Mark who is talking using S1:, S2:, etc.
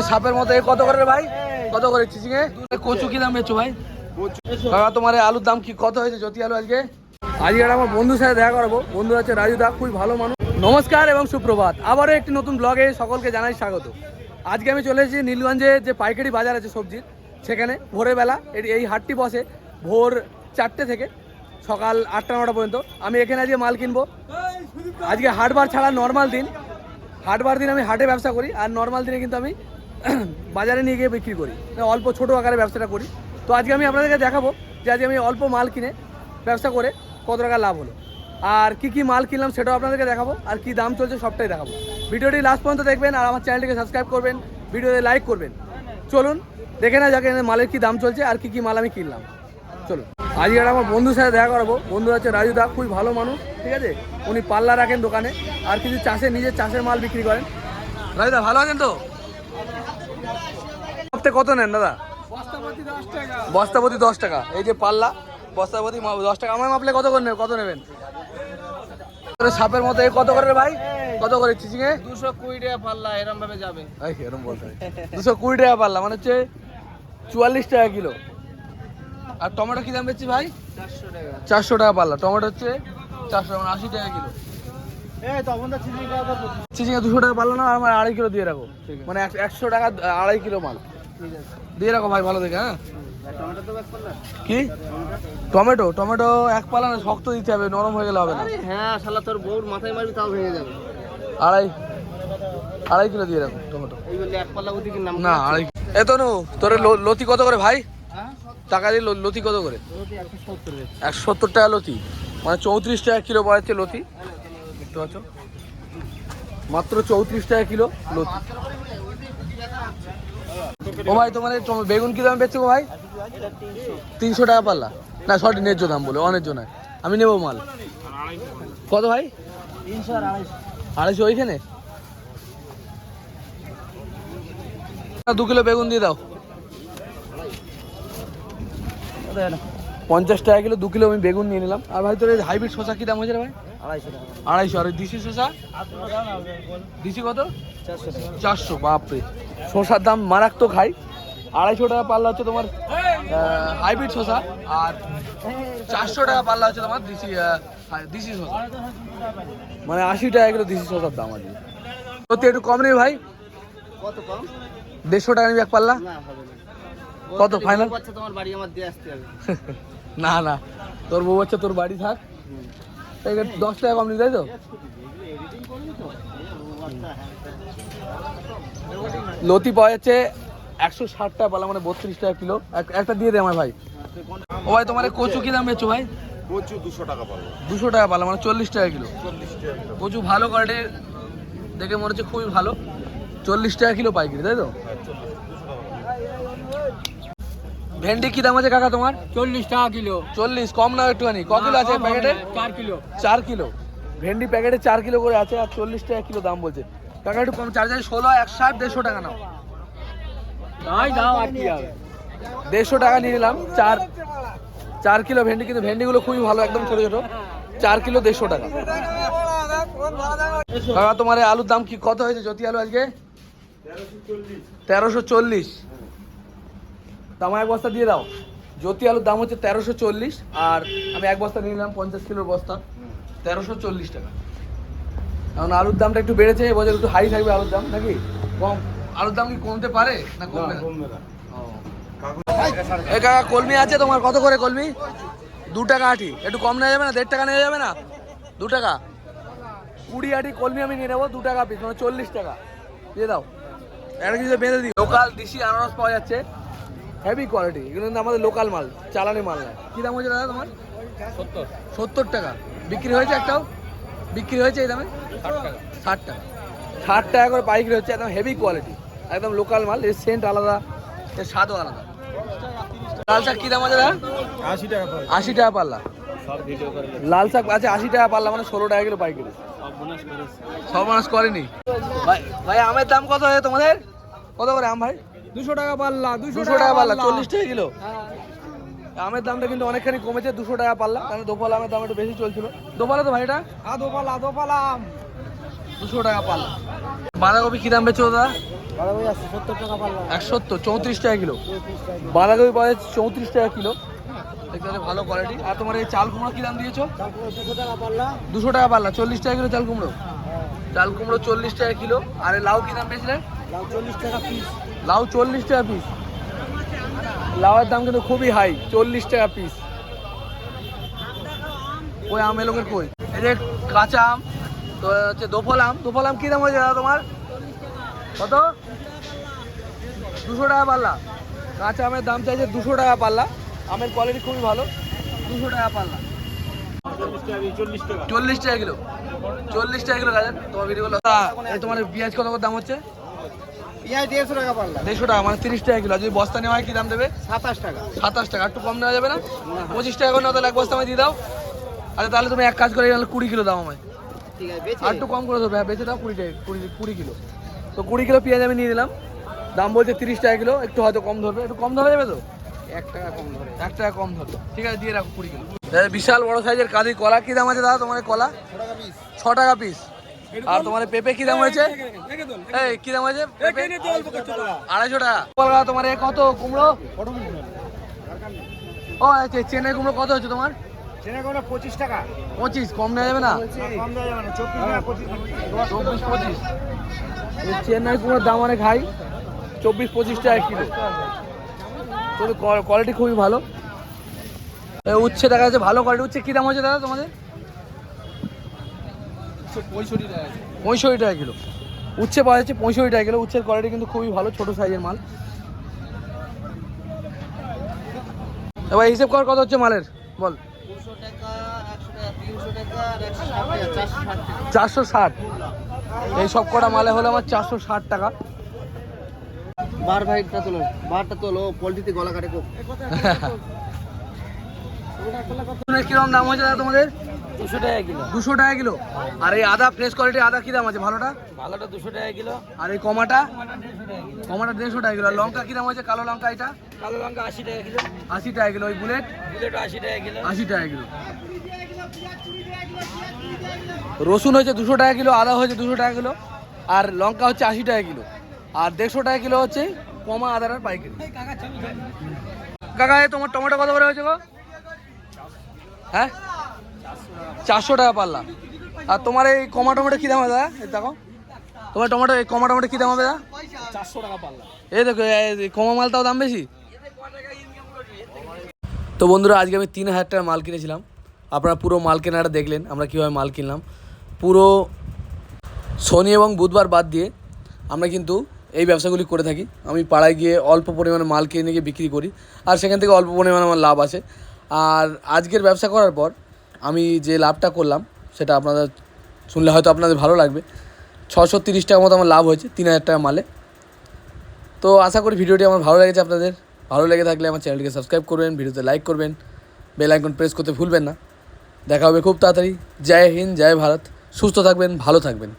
S1: সাপের মতো কত করে রে ভাই? কত করে চিচিঙে কচু কি দাম বেচছো ভাই? কাকা তোমার আলুর দাম কি কত হয়েছে জ্যোতি আলু আজকে? আজকে আমার বন্ধুর সাথে দেখা করব। বন্ধু আছে রাজু দা খুবই ভালো মানুষ। নমস্কার এবং সুপ্রভাত। আবারও একটি নতুন ব্লগে সকলকে জানাই স্বাগত। আজকে আমি চলে এসেছি নীলগঞ্জে যে পাইকারি বাজার আছে সবজির সেখানে ভোরের বেলা এই- এই হাটটি বসে ভোর চারটে থেকে সকাল আটটা নটা পর্যন্ত। আমি এখানে আজকে মাল কিনবো। আজকে হাটবার ছাড়া নর্মাল দিন। হাটবার দিন আমি হাটে ব্যবসা করি আর নর্মাল দিনে কিন্তু আমি বাজারে নিয়ে গিয়ে বিক্রি করি। মানে অল্প ছোটো আকারে ব্যবসাটা করি। তো আজকে আমি আপনাদেরকে দেখাবো যে আজকে আমি অল্প মাল কিনে ব্যবসা করে কত টাকা লাভ হলো। আর কি কি মাল কিনলাম সেটাও আপনাদেরকে দেখাবো, আর কি দাম চলছে সবটাই দেখাবো। ভিডিওটি লাস্ট পর্যন্ত দেখবেন আর আমার চ্যানেলটিকে সাবস্ক্রাইব করবেন, ভিডিওতে লাইক করবেন। চলুন, দেখে না যাকে মালের কি দাম চলছে আর কি কি মাল আমি কিনলাম। চলুন, আজকে আমার বন্ধুর সাথে দেখা করাবো। বন্ধু আছে রাজু দা, খুবই ভালো মানুষ, ঠিক আছে? উনি পাল্লা রাখেন দোকানে, আর কিছু চাষে, নিজের চাষের মাল বিক্রি করেন। রাজু দা, ভালো আছেন তো? সপ্তাহে কত নেন দাদা? বস্তাপতি দশ টাকা। এই যে পাল্লা বস্তাপতি দশ টাকা। আমার মাপলে কত করে নেবে কত নেবেন? সাপের মতো। এ কত করে ভাই? কত করে চিচিঙে
S2: দুশো কুড়ি টাকা পাল্লা এরম ভাবে যাবে।
S1: এই এরকম বলতে দুশো কুড়ি টাকা পাল্লা মানে হচ্ছে চুয়াল্লিশ টাকা কিলো। আর টমেটো কি দাম বেচছি ভাই?
S2: চারশো টাকা।
S1: চারশো টাকা পাল্লা। টমেটো হচ্ছে চারশো মানে আশি টাকা কিলো।
S2: এই তখন তো চিনি টাকা তো
S1: চিচিঙে দুশো টাকা পাল্লা না আমার আড়াই কিলো দিয়ে রাখো। মানে এক- একশো টাকা আড়াই কিলো মাল। দিয়ে রাখো ভাই ভালো দেখে হ্যাঁ? কি? টমেটো? টমেটো এক পাল্লা না শক্ত দিতে হবে নরম হয়ে গেলে হবে না।
S2: হ্যাঁ শালা তোর বউর মাথায় মারবি তাও ভেঙে যাবে।
S1: আড়াই আড়াই কিলো দিয়ে রাখো টমেটো।
S2: এক পাল্লা
S1: না আড়াই এ তো নু তোর লতি কত করে ভাই?
S2: হ্যাঁ?
S1: টাকা দিয়ে লতি কত করে?
S2: একশো সত্তর
S1: টাকা লতি। মানে চৌত্রিশ টাকা কিলো পাওয়াচ্ছে লতি। দেখতে পাচ্ছ। মাত্র চৌত্রিশ টাকা কিলো লতি। ও ভাই, তোমার বেগুন কি দাম গো ভাই? তিনশো টাকা পাল্লা। না, সরি, ন্যায্য দাম বলে অনেক নয়। আমি নেব মাল। কত ভাই?
S2: আড়াইশো
S1: ওইখানে? দু কিলো বেগুন দিয়ে দাও। পঞ্চাশ টাকা কিলো, দু কিলো আমি বেগুন নিয়ে নিলাম। আর ভাই, তোর হাইব্রিড শশা কি দাম হয়েছে ভাই?
S2: আড়াইশো
S1: আড়াইশো আর দিশি শশা দিশি কত?
S2: চারশো
S1: বাপরে। শশার দাম মারাত্মক হাই। আড়াইশো টাকা পাল্লা হচ্ছে তোমার হাইব্রিড শশা আর চারশো টাকা পাল্লা হচ্ছে তোমার দিশি হাই- দিশি শশা মানে আশি টাকা কিলো দিশি শশার দাম আছে সত্যি একটু কম নেই ভাই?
S2: কত কম?
S1: দেড়শো টাকা নিবি এক পাল্লা? কত
S2: ফাইনাল তোমার বাড়ি আমার দিয়ে আসতে হবে।
S1: না না। তোর বউ বাচ্চা তোর বাড়ি থাক। এবার দশ টাকা কম তাই তো? লতি পাওয়া যাচ্ছে একশো ষাট টাকা পালা মানে বত্রিশ টাকা কিলো। একটা দিয়ে দে আমার ভাই। ও ভাই তোমার কচু কি দাম বেচছো ভাই?
S3: কচু দুশো টাকা পাবো
S1: দুশো টাকা পালা মানে চল্লিশ টাকা কিলো।
S3: চল্লিশ টাকা কিলো।
S1: কচু ভালো কোয়ালিটির দেখে মনে হচ্ছে খুবই ভালো। চল্লিশ টাকা কিলো পাইকারি তাই তো? ভেন্ডি কি দাম আছে কাকা তোমার?
S2: চল্লিশ টাকা কিলো।
S1: চল্লিশ কম না একটুখানি। ক কিলো আছে প্যাকেটে?
S2: চার কিলো।
S1: চার কিলো। ভেন্ডি প্যাকেটে চার কিলো করে আছে আর চল্লিশ টাকা কিলো দাম বলছে। কাকা একটু কম চার চার ষোলো এক ষাট দেড়শো টাকা নাও।
S2: তাই দাও আর কি হবে?
S1: দেড়শো টাকা নিয়ে নিলাম। চার চার কিলো ভেন্ডি কিন্তু ভেন্ডিগুলো খুবই ভালো একদম ছোটো ছোটো। চার কিলো দেড়শো টাকা। কাকা তোমার আলুর দাম কি কত হয়েছে জ্যোতি আলু আজকে? তেরোশো চল্লিশ। দাম এক বস্তা দিয়ে দাও। জ্যোতি আলুর দাম হচ্ছে তেরোশো চল্লিশ আর আমি এক বস্তা নিয়ে নিলাম পঞ্চাশ কিলোর বস্তা তেরোশো চল্লিশ টাকা। এখন আলুর দামটা একটু বেড়েছে এবছর একটু হাই থাকবে আলুর দাম নাকি? কম আলুর দাম কি কমতে পারে না কমবে না? এ কাকা কলমি আছে তোমার কত করে কলমি? দু টাকা আটি একটু কম নেওয়া যাবে না দেড় টাকা নেওয়া যাবে না? দু টাকা। কুড়ি আটি কলমি আমি নিয়ে নেব দু টাকা পিস মানে চল্লিশ টাকা। দিয়ে দাও। একটা কিছু বেঁধে দিই। লোকাল দেশি আনারস পাওয়া যাচ্ছে। হেভি কোয়ালিটি এগুলো কিন্তু আমাদের লোকাল মাল চালানি মাল না। কী দাম হয়েছে দাদা তোমার?
S2: সত্তর।
S1: সত্তর টাকা। বিক্রি হয়েছে একটাও? বিক্রি হয়েছে এই দামে?
S2: ষাট টাকা।
S1: ষাট টাকা। করে পাইকারি হচ্ছে একদম হেভি কোয়ালিটি একদম লোকাল মাল এর সেন্ট আলাদা এর স্বাদও আলাদা। লাল শাক কী দাম আছে দাদা?
S3: আশি টাকা
S1: আশি টাকা পাল্লা।
S2: সব
S1: লাল শাক আছে আশি টাকা পাল্লা মানে ষোলো টাকা কিলো পাইকারি।
S2: সব
S1: সব মানুষ করেনি। ভাই ভাই আমের দাম কত হয় তোমাদের? কত করে আম ভাই?
S2: দুশো টাকা পাল্লা
S1: দুশো টাকা পাল্লা চল্লিশ টাকা কিলো? আমের দামটা কিন্তু অনেকখানি কমেছে দুশো টাকা পাল্লা। কারণ দোপাল আমের দাম একটু বেশি চলছিল। দোপালা তো ভাই এটা?
S2: আদো পালা আদো পালা
S1: দুশো টাকা পাল্লা। বাঁধাকপি কী দাম বেচো দাদা? একশো সত্তর চৌত্রিশ টাকা কিলো। বাঁধাকপি পাওয়া যাচ্ছে চৌত্রিশ টাকা কিলো। দেখতে ভালো কোয়ালিটি আর তোমার এই চাল কুমড়ো কী দাম দিয়েছ?
S2: দুশো টাকা পাল্লা।
S1: চল্লিশ টাকা কিলো চাল কুমড়ো। চাল কুমড়ো চল্লিশ টাকা কিলো। আর লাউ কী দাম পেয়েছিলেন
S2: লাউ চল্লিশ টাকা পিস
S1: লাউয়ের দাম কিন্তু খুবই হাই চল্লিশ টাকা পিস ওই আম এলোকের কই? এই যে কাঁচা আম, তো হচ্ছে দোফল আম। দোফল আম কী দাম হয়েছে দাদা তোমার? কত? দুশো টাকা পাল্লা। কাঁচা আমের দাম চাইছে দুশো টাকা পাল্লা। আমের কোয়ালিটি খুবই ভালো। দুশো টাকা পাল্লা।
S3: চল্লিশ টাকা
S1: কিলো। চল্লিশ টাকা কিলো গাছের তোমার এই তোমার পেঁয়াজ কত দাম হচ্ছে?
S2: পেঁয়াজ দেড়শো টাকা পাল্লা।
S1: দেড়শো টাকা মানে তিরিশ টাকা কিলো। যদি বস্তা নেওয়া হয় কী দাম দেবে?
S2: সাতাশ টাকা।
S1: সাতাশ টাকা একটু কম নেওয়া যাবে না? পঁচিশ টাকা করে তাহলে এক বস্তা আমায় দিয়ে দাও। আচ্ছা তাহলে তুমি এক কাজ করে কুড়ি কিলো দাও আমায়।
S2: ঠিক আছে
S1: আর একটু কম করে দেবে বেঁচে দাও কুড়ি টাকা কুড়ি কুড়ি কিলো। তো কুড়ি কিলো পেঁয়াজ আমি নিয়ে নিলাম। দাম বলছে তিরিশ টাকা কিলো একটু হয়তো কম ধরবে। একটু কম ধরা যাবে তো?
S2: এক টাকা কম ধরে।
S1: এক টাকা কম ধরবে। ঠিক আছে দিয়ে রাখো কুড়ি কিলো। বিশাল বড় সাইজের কাঁদি কলা কী দাম আছে দাদা তোমার কলা? ছ টাকা পিস। আর তোমার পেঁপে কী দাম হয়েছে? এই কী দাম হয়েছে? পেঁপে? আড়াইশো টাকা। তোমার এ কত? কুমড়ো? ও আচ্ছা চেন্নাই কুমড়ো কত হচ্ছে তোমার?
S2: পঁচিশ টাকা।
S1: পঁচিশ কম নেওয়া যাবে না?
S2: কম দেওয়া যাবে না চব্বিশ পঁচিশ
S1: চেন্নাই কুমড়োর দাম অনেক হাই। চব্বিশ পঁচিশ টাকা কিলো। তবে কোয়ালিটি খুবই ভালো। উচ্ছে দেখা যাচ্ছে ভালো কোয়ালিটি। উচ্ছে কী দাম হচ্ছে দাদা তোমাদের?
S3: পঁয়ষট্টি টাকা
S1: কিলো। উচ্ছে পাওয়া যাচ্ছে পঁয়ষট্টি টাকা কিলো। উচ্ছের কোয়ালিটি কিন্তু খুবই ভালো ছোট সাইজের মাল। এবার হিসেব কর কত হচ্ছে মালের? বল।
S2: চারশো ষাট
S1: এই সব কটা মালে হলো আমার চারশো ষাট টাকা।
S2: বার ভাইটটা তোলো বারটা তোলো পোলট্রিতে গলা কাটে
S1: কীরকম দাম হয়েছে দাদা তোমাদের?
S2: দুশো টাকা কিলো।
S1: দুশো টাকা কিলো? আর এই আদা ফ্রেশ কোয়ালিটির আদা কি দাম আছে? ভালোটা?
S2: ভালোটা দুশো টাকা কিলো।
S1: আর এই কমাটা? কমাটা দেড়শো টাকা কিলো। আর লঙ্কা কি দাম হয়েছে? কালো লঙ্কা এটা?
S2: কালো লঙ্কা আশি টাকা কিলো।
S1: আশি টাকা কিলো। ওই বুলেট?
S2: বুলেট আশি টাকা কিলো।
S1: আশি টাকা কিলো। রসুন হচ্ছে দুশো টাকা কিলো আদা হচ্ছে দুশো টাকা কিলো আর লঙ্কা হচ্ছে আশি টাকা কিলো। আর দেড়শো টাকা কিলো হচ্ছে কমা আদার আর পাইকারি। কাকা তোমার টমেটো কত করে হয়েছে গো? হ্যাঁ? চারশো টাকা পাল্লা। আর তোমার এই কমা টমেটো কী দাম হবে দাদা? এই দেখো। তোমার টমেটো এই কমা টমেটো কী দাম হবে দাদা?
S2: চারশো টাকা পাল্লা।
S1: এই দেখো কমা মালটাও দাম বেশি? তো বন্ধুরা আজকে আমি তিন হাজার টাকার মাল কিনেছিলাম। আপনারা পুরো মাল কেনাটা দেখলেন আমরা কীভাবে মাল কিনলাম। পুরো শনি এবং বুধবার বাদ দিয়ে আমরা কিন্তু এই ব্যবসাগুলি করে থাকি। আমি পাড়ায় গিয়ে অল্প পরিমাণে মাল কিনে গিয়ে বিক্রি করি। আর সেখান থেকে অল্প পরিমাণে আমার লাভ আছে। আর আজকের ব্যবসা করার পর আমি যে লাভটা করলাম, সেটা আপনাদের শুনলে হয়তো আপনাদের ভালো লাগবে। ছশো তিরিশ টাকার মতো আমার লাভ হয়েছে, তিন হাজার টাকা মালে। তো আশা করি ভিডিওটি আমার ভালো লেগেছে আপনাদের। ভালো লেগে থাকলে আমার চ্যানেলটিকে সাবস্ক্রাইব করবেন, ভিডিওতে লাইক করবেন, বেল আইকন প্রেস করতে ভুলবেন না। দেখা হবে খুব তাড়াতাড়ি। জয় হিন্দ, জয় ভারত। সুস্থ থাকবেন, ভালো থাকবেন।